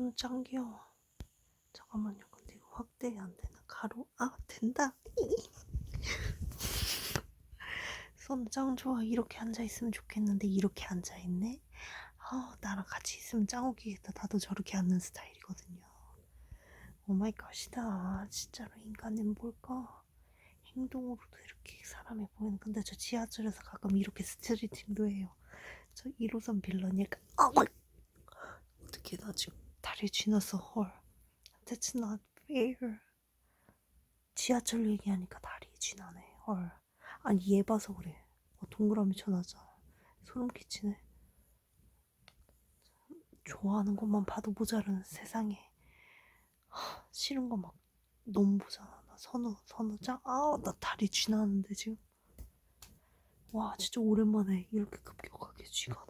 손짱 귀여워. 잠깐만요. 근데 이거 확대 안 되나? 가로? 아 된다. 손짱 좋아. 이렇게 앉아 있으면 좋겠는데 이렇게 앉아 있네. 아 나랑 같이 있으면 짱 웃기겠다. 나도 저렇게 앉는 스타일이거든요. 오마이 갓이다. 진짜로 인간은 뭘까? 행동으로도 이렇게 사람이 보이는. 근데 저 지하철에서 가끔 이렇게 스트리팅도 해요. 저 1호선 빌런이니까 아, 어떻게 나 지금 다리 지났어 헐. That's not fair 지하철 얘기하니까 다리 지나네. 헐. 아니 얘 봐서 그래. 어, 동그라미 쳐놨잖아 소름 끼치네. 좋아하는 것만 봐도 모자라는 세상에. 하, 싫은 거 막 너무 보잖아. 나 선우 선우 짱. 아우 나 다리 쥐나는데 지금. 와 진짜 오랜만에 이렇게 급격하게 쥐가